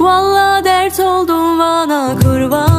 Valla dert oldun bana kurban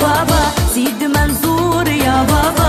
بابا زيد منصور يا بابا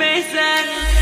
besan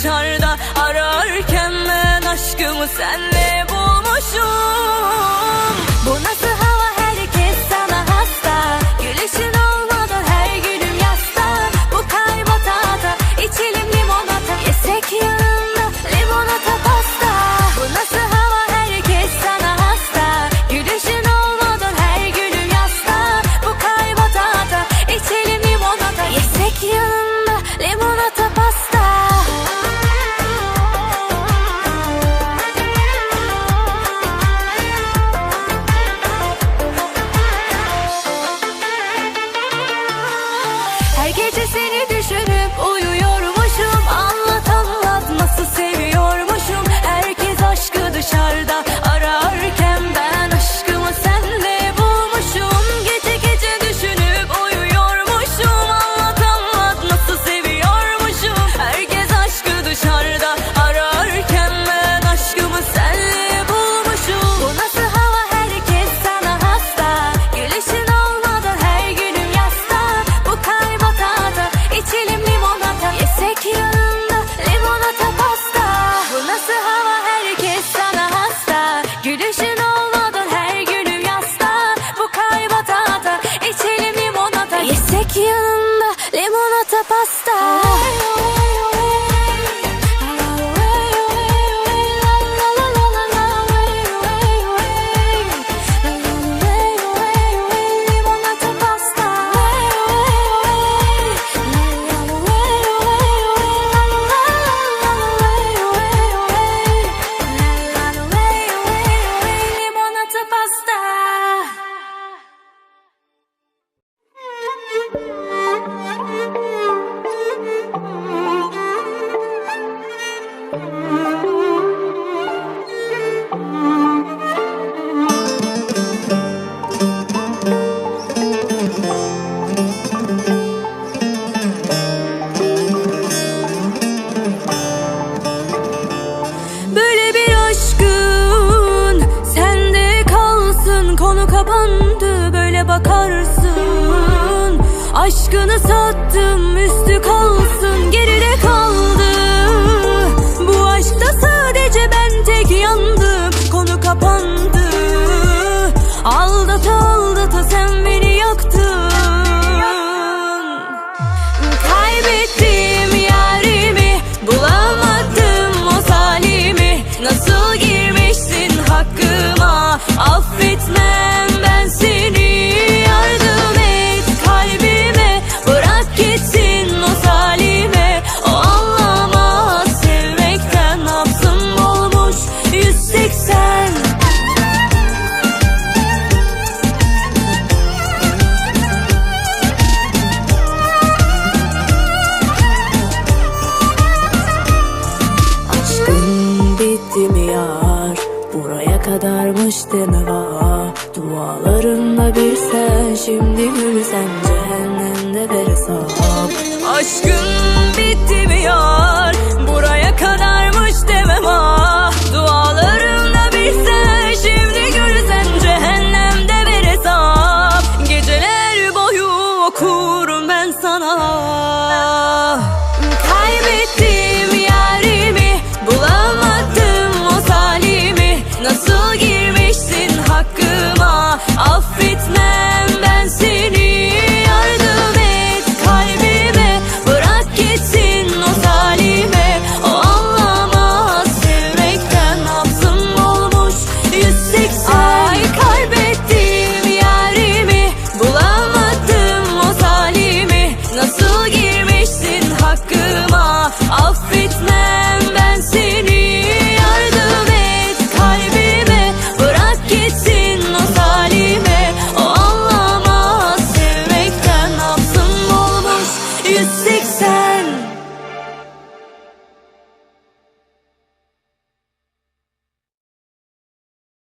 dışarıda ararken Ben aşkımı senle yanında limonata pasta.